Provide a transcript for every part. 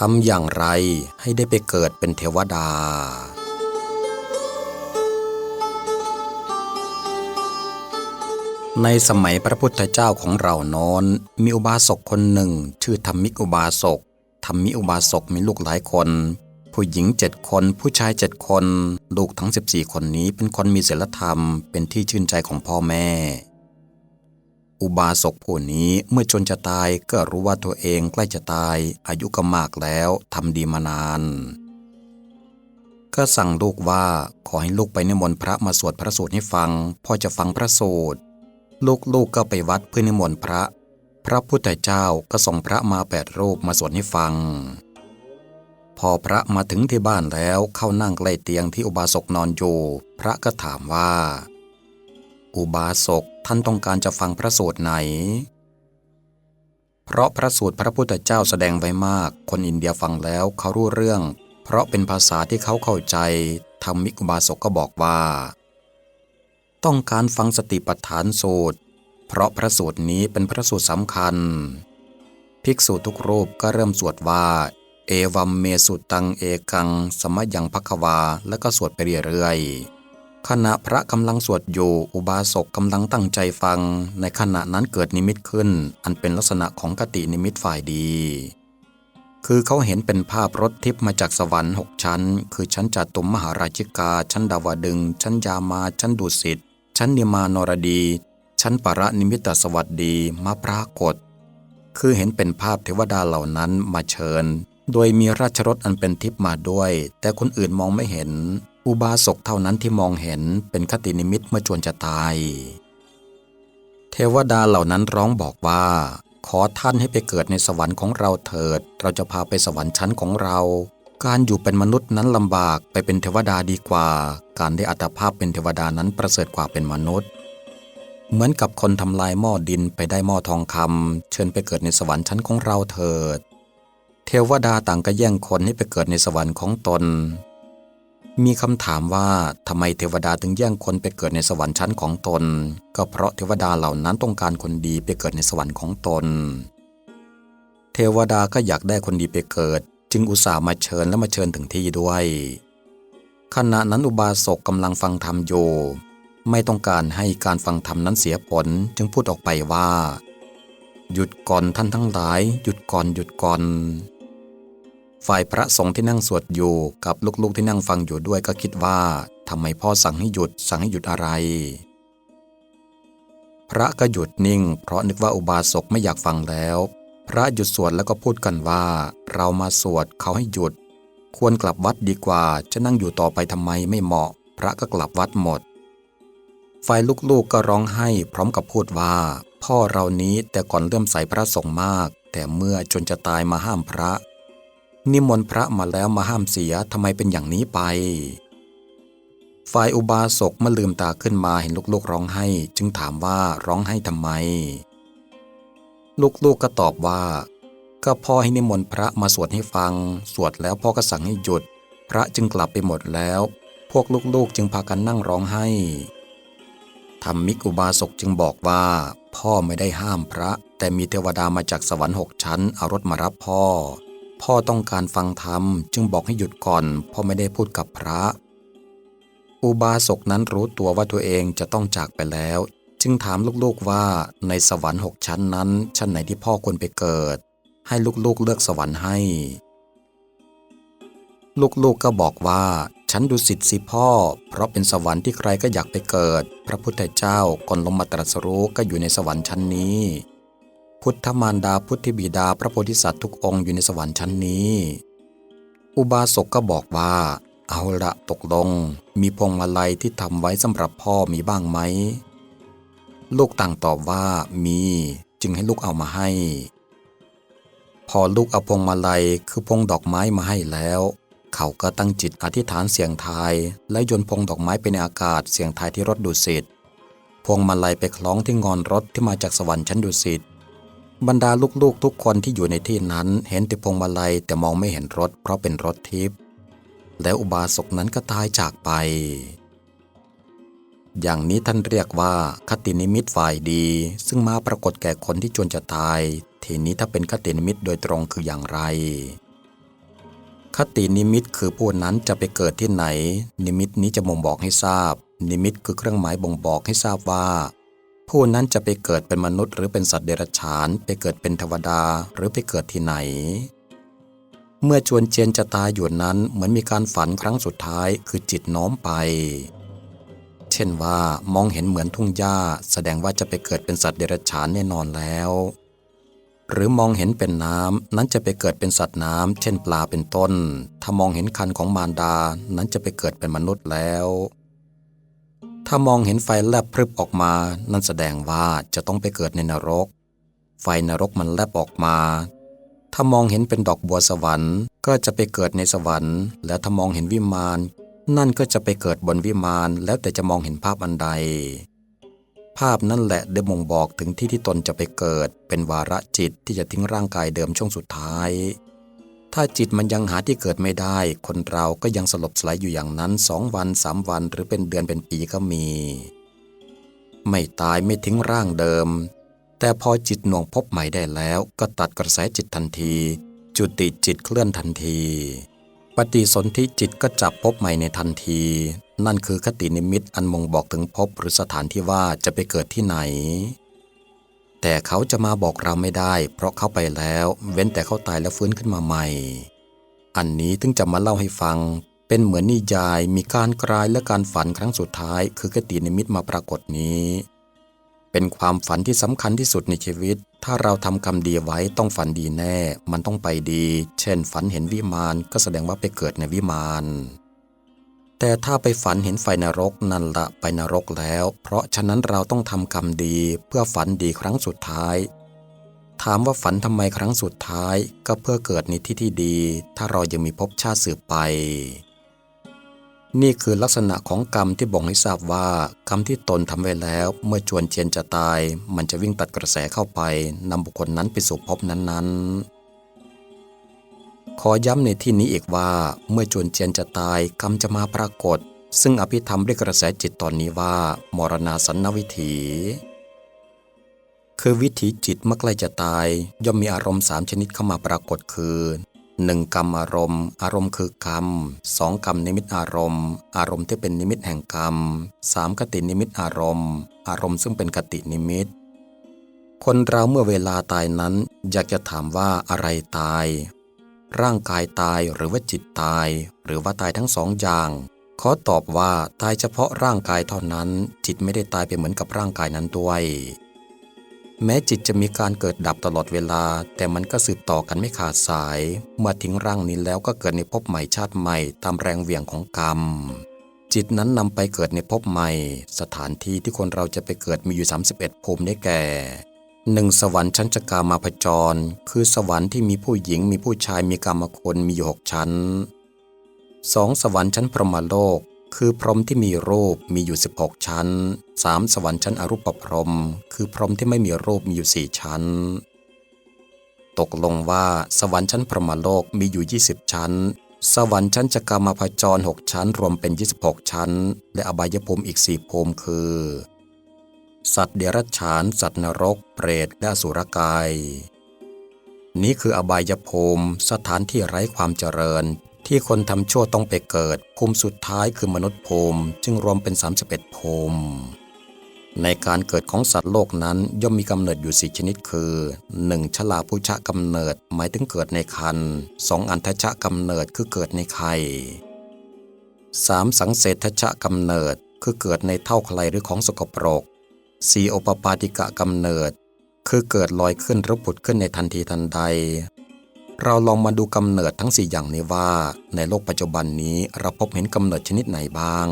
ทำอย่างไรให้ได้ไปเกิดเป็นเทวดา ในสมัยพระพุทธเจ้าของเราน้นมีอุบาสกคนหนึ่ง ชื่อธรรมิกอุบาสกธรรมิอุบาสกมีลูกหลายคน ผู้หญิงเจ็ดคน ผู้ชายเจ็ดคน ลูกทั้ง 14 คนนี้เป็นคนมีศีลธรรมเป็นที่ชื่นใจของพ่อแม่ อุบาสกผู้นี้เมื่อจนจะตายก็รู้ว่าตัวเองใกล้จะตาย อายุก็มากแล้วทำดีมานาน ก็สั่งลูกว่าขอให้ลูกไปนิมนต์พระมาสวดพระสูตรให้ฟัง พ่อจะฟังพระสูตร ลูกๆกก็ไปวัดเพื่อนิมนต์พระ พระพุทธเจ้าก็ส่งพระมาแปดรูปมาสวดให้ฟัง พอพระมาถึงที่บ้านแล้วเข้านั่งใกล้เตียงที่อุบาสกนอนอยู่ พระก็ถามว่า อุบาสกท่านต้องการจะฟังพระสูตรไหน เพราะพระสูตรพระพุทธเจ้าแสดงไว้มาก คนอินเดียฟังแล้วเขารู้เรื่อง เพราะเป็นภาษาที่เขาเข้าใจธรรมิกุบาสกก็บอกว่า ต้องการฟังสติปัฏฐานสูตร เพราะพระสูตรนี้เป็นพระสูตรสำคัญ ภิกษุทุกรูปก็เริ่มสวดว่า เอวัมเมสุตังเอกัง สมยังพักวา แล้วก็สวดไปเรื่อยๆ ขณะพระกำลังสวดอยู่อุบาสกกำลังตั้งใจฟัง ในขณะนั้นเกิดนิมิตขึ้น อันเป็นลักษณะของกตินิมิตฝ่ายดี คือเขาเห็นเป็นภาพรถทิพย์มาจากสวรรค์หกชั้น คือชั้นจัตุมมหาราชิกา ชั้นดาวดึง ชั้นยามา ชั้นดุสิต ชั้นนิมานรดี ชั้นปรนิมิตสวัสดีมาปรากฏ คือเห็นเป็นภาพเทวดาเหล่านั้นมาเชิญ โดยมีราชรถอันเป็นทิพย์มาด้วย แต่คนอื่นมองไม่เห็น อุบาสกเท่านั้นที่มองเห็นเป็นคตินิมิตเมื่อจวนจะตาย เทวดาเหล่านั้นร้องบอกว่า ขอท่านให้ไปเกิดในสวรรค์ของเราเถิด เราจะพาไปสวรรค์ชั้นของเรา การอยู่เป็นมนุษย์นั้นลำบากไปเป็นเทวดาดีกว่า การได้อัตภาพเป็นเทวดานั้นประเสริฐกว่าเป็นมนุษย์ เหมือนกับคนทำลายหม้อดินไปได้หม้อทองคำเชิญไปเกิดในสวรรค์ชั้นของเราเถิดเทวดาต่างก็แย่งคนให้ไปเกิดในสวรรค์ของตน มีคำถามว่าทำไมเทวดาถึงแย่งคนไปเกิดในสวรรค์ชั้นของตน ก็เพราะเทวดาเหล่านั้นต้องการคนดีไปเกิดในสวรรค์ของตน เทวดาก็อยากได้คนดีไปเกิด จึงอุตส่าห์มาเชิญและมาเชิญถึงที่ด้วย ขณะนั้นอุบาสกกำลังฟังธรรมอยู่ไม่ต้องการให้การฟังธรรมนั้นเสียผลจึงพูดออกไปว่า หยุดก่อนท่านทั้งหลาย หยุดก่อนหยุดก่อน ฝ่ายพระสงฆ์ที่นั่งสวดอยู่ กับลูกๆที่นั่งฟังอยู่ด้วยก็คิดว่าทำไมพ่อสั่งให้หยุดสั่งให้หยุดอะไร พระก็หยุดนิ่ง เพราะนึกว่าอุบาสกไม่อยากฟังแล้ว พระหยุดสวดแล้วก็พูดกันว่า เรามาสวดเขาให้หยุด ควรกลับวัดดีกว่า จะนั่งอยู่ต่อไปทำไมไม่เหมาะ พระก็กลับวัดหมดฝ่ายลูกๆก็ร้องไห้พร้อมกับพูดว่า พ่อเรานี้แต่ก่อนเริ่อมใส่พระสงฆ์มาก แต่เมื่อจนจะตายมาห้ามพระ นิมนต์พระมาแล้วมาห้ามเสียทำไมเป็นอย่างนี้ไป ฝ่ายอุบาสกเมื่อลืมตาขึ้นมาเห็นลูกๆร้องไห้ จึงถามว่าร้องไห้ทำไม ลูกๆกก็ตอบว่า ก็พ่อให้นิมนต์พระมาสวดให้ฟัง สวดแล้วพ่อก็สั่งให้หยุด พระจึงกลับไปหมดแล้ว พวกลูกๆจึงพากันนั่งร้องไห้ธรรมิกอุบาสกจึงบอกว่า พ่อไม่ได้ห้ามพระ แต่มีเทวดามาจากสวรรค์หกชั้นเอารถมารับพ่อ พ่อต้องการฟังธรรมจึงบอกให้หยุดก่อนพ่อไม่ได้พูดกับพระ อุบาสกนั้นรู้ตัวว่าตัวเองจะต้องจากไปแล้ว จึงถามลูกๆว่าในสวรรค์หกชั้นนั้น ชั้นไหนที่พ่อควรไปเกิด ให้ลูกๆเลือกสวรรค์ให้ ลูกๆก็บอกว่าฉันดูสิทธิ์สิพ่อ เพราะเป็นสวรรค์ที่ใครก็อยากไปเกิด พระพุทธเจ้าก่อนลงมาตรัสรู้ก็อยู่ในสวรรค์ชั้นนี้ พุทธมารดาพุทธบิดาพระโพธิสัตว์ทุกองค์อยู่ในสวรรค์ชั้นนี้ อุบาสกก็บอกว่า เอาละตกลง มีพวงมาลัยที่ทำไว้สำหรับพ่อมีบ้างไหม ลูกต่างตอบว่ามีจึงให้ลูกเอามาให้ พอลูกเอาพวงมาลัยคือพวงดอกไม้มาให้แล้ว เขาก็ตั้งจิตอธิษฐานเสียงทาย และโยนพวงดอกไม้ไปในอากาศเสียงทายที่รถดุสิตพวงมาลัยไปคล้องที่งอนรถที่มาจากสวรรค์ชั้นดุสิต บรรดาลูกๆทุกคนที่อยู่ในที่นั้นเห็นแต่พวงมาลัยแต่มองไม่เห็นรถเพราะเป็นรถทิพย์แล้วอุบาสกนั้นก็ตายจากไป อย่างนี้ท่านเรียกว่าคตินิมิตฝ่ายดี ซึ่งมาปรากฏแก่คนที่จวนจะตาย ทีนี้ถ้าเป็นคตินิมิตโดยตรงคืออย่างไร คตินิมิตคือผู้นั้นจะไปเกิดที่ไหน นิมิตนี้จะบ่งบอกให้ทราบ นิมิตคือเครื่องหมายบ่งบอกให้ทราบว่า ผู้นั้นจะไปเกิดเป็นมนุษย์หรือเป็นสัตว์เดรัจฉาน ไปเกิดเป็นเทวดาหรือไปเกิดที่ไหน เมื่อจวนเจียนจะตายอยู่นั้นเหมือนมีการฝันครั้งสุดท้ายคือจิตน้อมไป เช่นว่ามองเห็นเหมือนทุ่งหญ้า แสดงว่าจะไปเกิดเป็นสัตว์เดรัจฉานแน่นอนแล้ว หรือมองเห็นเป็นน้ำนั้นจะไปเกิดเป็นสัตว์น้ำเช่นปลาเป็นต้น ถ้ามองเห็นคันของมารดา นั้นจะไปเกิดเป็นมนุษย์แล้ว ถ้ามองเห็นไฟแลบพรึบออกมา นั่นแสดงว่าจะต้องไปเกิดในนรก ไฟนรกมันแลบออกมา ถ้ามองเห็นเป็นดอกบัวสวรรค์ ก็จะไปเกิดในสวรรค์ และถ้ามองเห็นวิมาน นั่นก็จะไปเกิดบนวิมาน แล้วแต่จะมองเห็นภาพอันใด ภาพนั่นแหละได้บ่งบอกถึงที่ที่ตนจะไปเกิด เป็นวาระจิตที่จะทิ้งร่างกายเดิมช่วงสุดท้าย ถ้าจิตมันยังหาที่เกิดไม่ได้ คนเราก็ยังสลบสลายอยู่อย่างนั้นสองวันสามวันหรือเป็นเดือนเป็นปีก็มี ไม่ตายไม่ทิ้งร่างเดิม แต่พอจิตหน่วงพบใหม่ได้แล้วก็ตัดกระแสจิตทันที จุติจิตเคลื่อนทันที ปฏิสนธิจิตก็จับพบใหม่ในทันที นั่นคือคตินิมิตอันมงบอกถึงพบหรือสถานที่ว่าจะไปเกิดที่ไหน แต่เขาจะมาบอกเราไม่ได้ เพราะเขาไปแล้ว เว้นแต่เขาตายแล้วฟื้นขึ้นมาใหม่ อันนี้ถึงจะมาเล่าให้ฟัง เป็นเหมือนนิยายมีการกลายและการฝันครั้งสุดท้าย คือคตินิมิตมาปรากฏนี้ เป็นความฝันที่สำคัญที่สุดในชีวิต ถ้าเราทำกรรมดีไว้ต้องฝันดีแน่ มันต้องไปดี เช่น ฝันเห็นวิมานก็แสดงว่าไปเกิดในวิมาน แต่ถ้าไปฝันเห็นไฟนรกนั่นละไปนรกแล้ว เพราะฉะนั้นเราต้องทำกรรมดีเพื่อฝันดีครั้งสุดท้าย ถามว่าฝันทำไมครั้งสุดท้าย ก็เพื่อเกิดในที่ที่ดี ถ้าเรายังมีภพชาติสืบไป นี่คือลักษณะของกรรมที่บ่งให้ทราบว่ากรรมที่ตนทำไว้แล้ว เมื่อจวนเจียนจะตาย มันจะวิ่งตัดกระแสเข้าไปนำบุคคลนั้นไปสู่ภพนั้นๆ ขอย้ำในที่นี้อีกว่าเมื่อจวนเจียนจะตายกรรมจะมาปรากฏ ซึ่งอภิธรรมเรียกกระแสจิตตอนนี้ว่า มรณาสันนวิถี คือวิถีจิตเมื่อใกล้จะตาย ย่อมมีอารมณ์สามชนิดเข้ามาปรากฏคือหนึ่งกรรมอารมณ์ อารมณ์คือกรรมสองกรรมนิมิตอารมณ์ อารมณ์ที่เป็นนิมิตแห่งกรรมสามกตินิมิตอารมณ์ อารมณ์ซึ่งเป็นกตินิมิตคนเราเมื่อเวลาตายนั้น อยากจะถามว่าอะไรตาย ร่างกายตายหรือว่าจิตตาย หรือว่าตายทั้งสองอย่าง ขอตอบว่าตายเฉพาะร่างกายเท่านั้น จิตไม่ได้ตายไปเหมือนกับร่างกายนั้นด้วยแม้จิตจะมีการเกิดดับตลอดเวลา แต่มันก็สืบต่อกันไม่ขาดสาย เมื่อทิ้งร่างนี้แล้วก็เกิดในภพใหม่ชาติใหม่ตามแรงเหวี่ยงของกรรม จิตนั้นนำไปเกิดในภพใหม่ สถานที่ที่คนเราจะไปเกิดมีอยู่ 31 ภูมิได้แก่ หนึ่งสวรรค์ชั้นจกามาพจร คือสวรรค์ที่มีผู้หญิงมีผู้ชายมีกรรมคนมีอยู่หกชั้นสองสวรรค์ชั้นพรหมโลก คือพรหมที่มีรูปมีอยู่ 16 ชั้น 3. สวรรค์ชั้นอรูปพรหมคือพรหมที่ไม่มีรูปมีอยู่4ชั้น ตกลงว่าสวรรค์ชั้นพรหมโลกมีอยู่ 20 ชั้น สวรรค์ชั้นจักรมาพจร6ชั้น รวมเป็น 26 ชั้น และอบายภูมิอีก4ภูมิคือ สัตว์เดรัจฉาน สัตว์นรก เปรตและสุรกาย นี้คืออบายภูมิสถานที่ไร้ความเจริญ ที่คนทำชั่วต้องไปเกิด ภูมิสุดท้ายคือมนุษย์ภูมิ จึงรวมเป็น 31 ภูมิ ในการเกิดของสัตว์โลกนั้นย่อมมีกำเนิดอยู่สี่ชนิดคือ 1. ชลาพุชะกำเนิดหมายถึงเกิดในคัน 2. อันทชะกำเนิดคือเกิดในไข่ 3. สังเสทชะกำเนิดคือเกิดในเท่าไคลหรือของสกปรก 4. โอปปาติกะกำเนิด คือเกิดลอยขึ้นหรือผุดขึ้นในทันทีทันใด เราลองมาดูกำเนิดทั้งสี่อย่างนี้ว่า ในโลกปัจจุบันนี้เราพบเห็นกำเนิดชนิดไหนบ้าง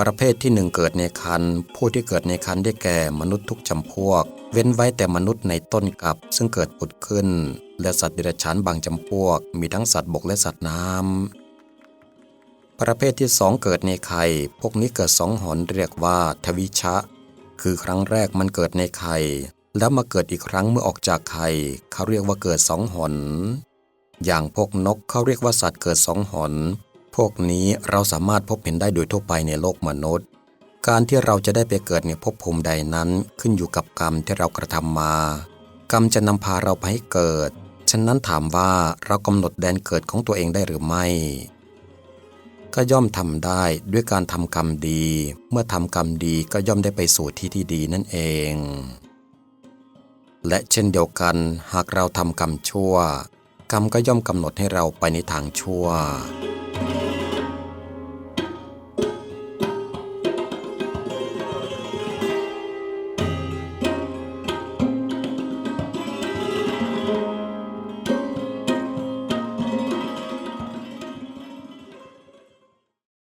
ประเภทที่หนึ่งเกิดในคันผู้ที่เกิดในคันได้แก่มนุษย์ทุกจำพวก เว้นไว้แต่มนุษย์ในต้นกับ ซึ่งเกิดผุดขึ้น และสัตว์เดรัจฉานบางจำพวก มีทั้งสัตว์บกและสัตว์น้ำประเภทที่สองเกิดในไข่ พวกนี้เกิดสองหอนเรียกว่า ทวิชะ คือครั้งแรกมันเกิดในไข่ แล้วมาเกิดอีกครั้งเมื่อออกจากไข่เขาเรียกว่าเกิดสองหน อย่างพวกนกเขาเรียกว่าสัตว์เกิดสองหน พวกนี้เราสามารถพบเห็นได้โดยทั่วไปในโลกมนุษย์ การที่เราจะได้ไปเกิดในภพภูมิใดนั้นขึ้นอยู่กับกรรมที่เรากระทำมา กรรมจะนำพาเราไปให้เกิด ฉะนั้นถามว่าเรากำหนดแดนเกิดของตัวเองได้หรือไม่ ก็ย่อมทำได้ด้วยการทำกรรมดี เมื่อทำกรรมดีก็ย่อมได้ไปสู่ที่ที่ดีนั่นเอง และเช่นเดียวกันหากเราทำกรรมชั่ว กรรมก็ย่อมกำหนดให้เราไปในทางชั่ว